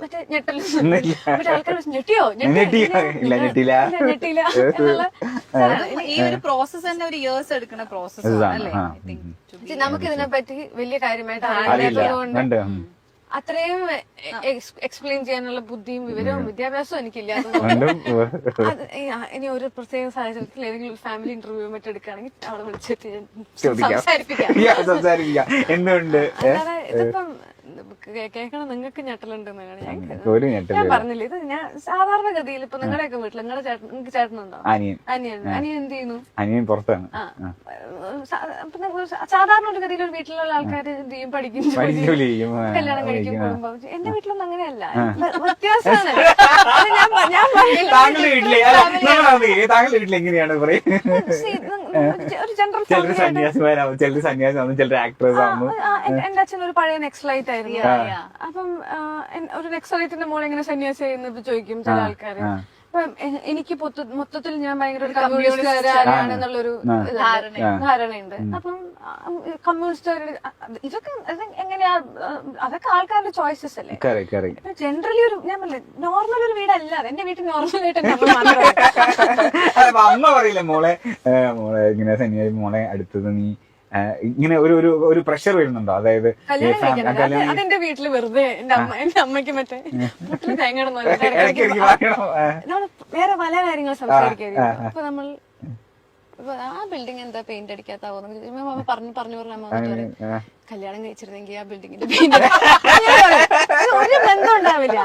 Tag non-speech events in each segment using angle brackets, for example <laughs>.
മറ്റേ ഞെട്ടൽ ഇല്ല. മറ്റേ ആൾക്കാർ ഞെട്ടിയോ? ഞെട്ടിയില്ല. ഇല്ല, ഞെട്ടിയില്ല <laughs> എന്നുള്ള ഈ ഒരു പ്രോസസ് തന്നെ ഒരു ഇയേഴ്സ് എടുക്കുന്ന പ്രോസസ് അല്ലേ? നമുക്ക് ഇതിനെ പറ്റി വലിയ കാര്യമായിട്ട് ഉം. അത്രയും എക്സ്പ്ലെയിൻ ചെയ്യാനുള്ള ബുദ്ധിയും വിവരവും വിദ്യാഭ്യാസവും എനിക്കില്ല <laughs> ഇനി ഒരു പ്രത്യേക സാഹചര്യത്തിൽ ഏതെങ്കിലും ഫാമിലി ഇന്റർവ്യൂ മറ്റും എടുക്കുകയാണെങ്കിൽ അവിടെ വിളിച്ചിട്ട് ഞാൻ സംസാരിപ്പിക്കാം. <laughs> ഏ? ഇതിപ്പം കേൾക്കണം. നിങ്ങൾക്ക് ഞെട്ടലുണ്ട് ഞാൻ പറഞ്ഞില്ല? ഇത് ഞാൻ സാധാരണ ഗതിയിൽ ഇപ്പൊ നിങ്ങളുടെയൊക്കെ വീട്ടിൽ നിങ്ങളുടെ ചേട്ടൻ നിങ്ങൾക്ക് ചേട്ടനുണ്ടോ? അനിയൻ. അനിയൻ. അനിയൻ എന്ത് ചെയ്യുന്നു? അനിയൻ പുറത്താണ്. സാധാരണ ഒരു ഗതിയിൽ ഒരു വീട്ടിലുള്ള ആൾക്കാർ എന്ത് ചെയ്യും? പഠിക്കും കല്യാണം കഴിക്കും. കുടുംബം. എന്റെ വീട്ടിലൊന്നും അങ്ങനെയല്ല. വ്യ- വ്യത്യാസമാണ്. ഞാൻ എങ്ങനെയാണ് ഞാൻ ചിലര് സന്യാസിമാരാവും ചിലര് സന്യാസിയാവും ചിലര് ആക്ട്രസ് ആവും എന്റെ അച്ഛൻ ഒരു പഴയ നെക്സലൈറ്റ് ആയിരുന്നു. അപ്പം ഒരു നെക്സലൈറ്റിന്റെ മോളെ എങ്ങനെ സന്യാസി ചെയ്യുന്നത് ചോദിക്കും ചില ആൾക്കാര്. അപ്പം എനിക്ക് മൊത്തത്തിൽ ഞാൻ ഭയങ്കര ഒരു കമ്മ്യൂണിസ്റ്റുകാരാണെന്നുള്ളൊരു ധാരണ. ധാരണയുണ്ട്. അപ്പം കമ്മ്യൂണിസ്റ്റുകാരുടെ ഇതൊക്കെ ആ, അതൊക്കെ ആൾക്കാരുടെ ചോയ്സസ് അല്ലേ? ജനറലി ഒരു ഞാൻ പറഞ്ഞില്ലേ നോർമൽ ഒരു വീടല്ല. എന്റെ വീട്ടിൽ നോർമൽ ആയിട്ട് അമ്മ പറയില്ലേ മോളെ മോളെ ഇങ്ങനെ ശനിയായി മോളെ അടുത്തത് നീ ഇങ്ങനെ ഒരു ഒരു ഒരു പ്രഷർ വരുന്നുണ്ടോ? അതായത് അതെന്റെ വീട്ടിൽ വെറുതെ എന്റെ അമ്മ എന്റെ അമ്മയ്ക്ക് മറ്റേ തേങ്ങ <laughs> വേറെ പല കാര്യങ്ങൾ സംസാരിക്കുന്നത് അപ്പൊ നമ്മൾ ആ ബിൽഡിംഗ് എന്താ പെയിന്റ് അടിക്കാത്താവോ അമ്മ പറഞ്ഞു പറഞ്ഞു പറഞ്ഞു അമ്മ പറയും, കല്യാണം കഴിച്ചിരുന്നെങ്കിൽ ആ ബിൽഡിങ്ങിന്റെ <laughs> പെയിന്റ് ഒരു ബന്ധം ഉണ്ടാവില്ല.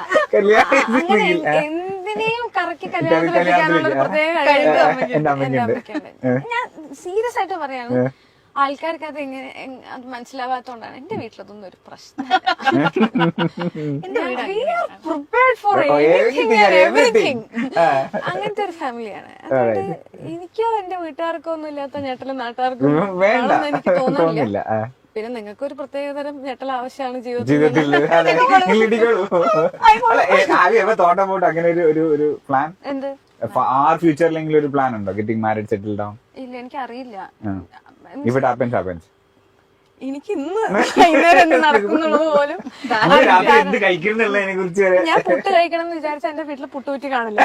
അങ്ങനെ എന്തിനേയും കറക്കി കല്യാണം കഴിക്കാനുള്ള പ്രത്യേക കഴിവ് ഞാൻ സീരിയസ് ആയിട്ട് പറയാണ് ആൾക്കാർക്ക് അത് എങ്ങനെ അത് മനസ്സിലാവാത്തോണ്ടാണ്. എന്റെ വീട്ടിലതൊന്നും ഒരു പ്രശ്നമില്ല. <laughs> Everything everything and everything. <laughs> അങ്ങനത്തെ ഒരു ഫാമിലിയാണ് അതുകൊണ്ട് എനിക്കോ എന്റെ വീട്ടുകാർക്കോ ഒന്നും ഇല്ലാത്ത ഞെട്ടലും നാട്ടുകാർക്കും വേണ്ട. എനിക്ക് തോന്നുന്നില്ല. പിന്നെ നിങ്ങൾക്ക് ഒരു പ്രത്യേക തരം ഞെട്ടൽ ആവശ്യമാണ് ജീവിതത്തിൽ. അങ്ങനെ ഒരു ഒരു ഒരു പ്ലാൻ എന്ത്? ആർ ഫ്യൂച്ചറിലെങ്കിലും ഒരു പ്ലാൻ ഉണ്ടോ? ഗെറ്റിംഗ് മാരിഡ് സെറ്റിൽ ഡൗൺ ഇല്ല എനിക്ക് അറിയില്ല ഇവിടെ ഹാപ്പൻസ് ഹാപ്പൻസ് എനിക്ക് ഇന്ന് വൈകുന്നേരം എന്ത് നടക്കുന്നുള്ളത് പോലും ഞാൻ പുട്ട് കഴിക്കണം എന്ന് വിചാരിച്ച എന്റെ വീട്ടിൽ പുട്ടുകുറ്റി കാണില്ല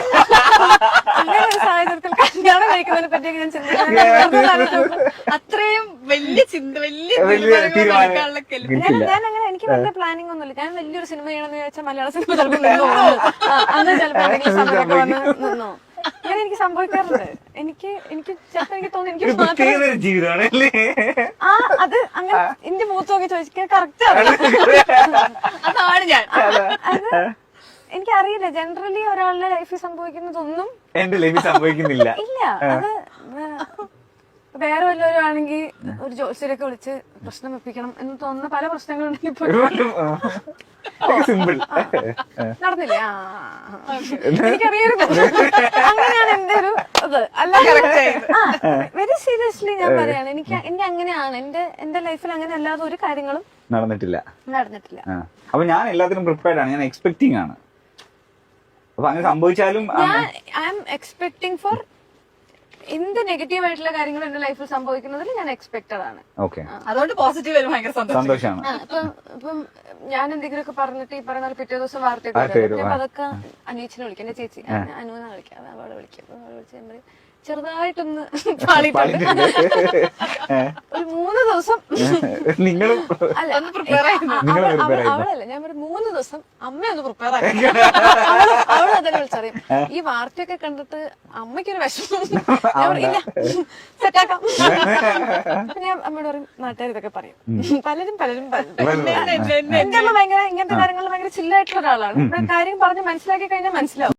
അങ്ങനെ ഒരു സാഹചര്യത്തിൽ കല്യാണം കഴിക്കുന്നതിനെ പറ്റിയൊക്കെ ഞാൻ ചിന്തിക്കുന്നത് അത്രയും വലിയ ചിന്ത വലിയ ഞാൻ ഞാൻ അങ്ങനെ എനിക്ക് വലിയ പ്ലാനിങ് ഒന്നുമില്ല. ഞാൻ വലിയൊരു സിനിമ ചെയ്യണമെന്ന് വിചാരിച്ചാൽ മലയാള സിനിമ ചിലപ്പോൾ നിന്നു അന്ന് ചിലപ്പോൾ എന്തെങ്കിലും സമയമൊക്കെ വന്ന് നിന്നു. എനിക്ക് സംഭവിക്കാറുണ്ട്. എനിക്ക് എനിക്ക് ചിലപ്പോ എനിക്ക് തോന്നുന്നു എനിക്ക് മാത്രം ഒരു ജീവിതമാണ് അല്ലേ? ആ അത് അങ്ങനെ എന്റെ മൂത്ത് നോക്കി ചോദിക്കാൻ കറക്റ്റ് ആണ്. അതാണ് ഞാൻ. അത് എനിക്കറിയില്ല ജനറലി ഒരാളുടെ ലൈഫിൽ സംഭവിക്കുന്നതൊന്നും എന്റെ ലൈഫിൽ സംഭവിക്കുന്നില്ല. ഇല്ല. അത് വേറെ വല്ലവരും ആണെങ്കിൽ ഒരു ജോത്സ്യരൊക്കെ വിളിച്ച് പ്രശ്നം വെപ്പിക്കണം എന്ന് തോന്നുന്ന പല പ്രശ്നങ്ങളുണ്ടെങ്കിൽ സിമ്പിൾ നടന്നില്ലേ? ആ. എനിക്കറിയായിരുന്നു. അങ്ങനെയാണ് എന്റെ ഒരു ഇത്. അല്ല വെരി സീരിയസ്ലി ഞാൻ പറയാണ്. എനിക്ക് എനിക്ക് അങ്ങനെയാണ്. എന്റെ എന്റെ ലൈഫിൽ അങ്ങനെ അല്ലാതെ ഒരു കാര്യങ്ങളും നടന്നിട്ടില്ല. നടന്നിട്ടില്ല. ആ. അപ്പൊ ഞാൻ എല്ലാത്തിനും പ്രിപ്പയർഡ് ആണ്. ഞാൻ എക്സ്പെക്ടിങ് ആണ്. അപ്പൊ അങ്ങനെ സംഭവിച്ചാലും ഞാൻ ഐ എം എക്സ്പെക്ടിങ് ഫോർ എന്ത് നെഗറ്റീവ് ആയിട്ടുള്ള കാര്യങ്ങൾ എന്റെ ലൈഫിൽ സംഭവിക്കുന്നതിൽ ഞാൻ എക്സ്പെക്ടഡ് ആണ്. ഓക്കെ അതുകൊണ്ട് പോസിറ്റീവ് സന്തോഷമാണ് ഭയങ്കര ഇപ്പം ഇപ്പം ഞാൻ എന്തെങ്കിലുമൊക്കെ പറഞ്ഞിട്ട് ഈ പറഞ്ഞ പിറ്റേ ദിവസം വാർത്തയൊക്കെ അതൊക്കെ അനീച്ചിനെ വിളിക്കും. എന്റെ ചേച്ചി അനുവിനെ വിളിക്കാം. അത് അവളെ വിളിക്കും. അവളെ വിളിച്ച് ചെറുതായിട്ടൊന്ന് <laughs> <laughs> ഒരു മൂന്ന് ദിവസം നിങ്ങൾ <laughs> അല്ല. അവളല്ല ഞാൻ ഒരു മൂന്ന് ദിവസം അമ്മ ഒന്ന് പ്രിപ്പയർ ആക്കി അവൾ വിളിച്ചറിയും. ഈ വാർത്തയൊക്കെ കണ്ടിട്ട് അമ്മയ്ക്കൊരു വിഷമം. <laughs> ഞാൻ പറയും, ഇല്ല സെറ്റാക്കാം <laughs> ഞാൻ അമ്മയോട് പറയും നാട്ടുകാർ ഇതൊക്കെ പറയും. പലരും പലരും പലരും എന്റെ അമ്മ ഭയങ്കര ഇങ്ങനത്തെ കാര്യങ്ങളിൽ ഭയങ്കര ചില്ലായിട്ടുള്ള ഒരാളാണ്. കാര്യം പറഞ്ഞ് മനസ്സിലാക്കി കഴിഞ്ഞാൽ മനസ്സിലാവും.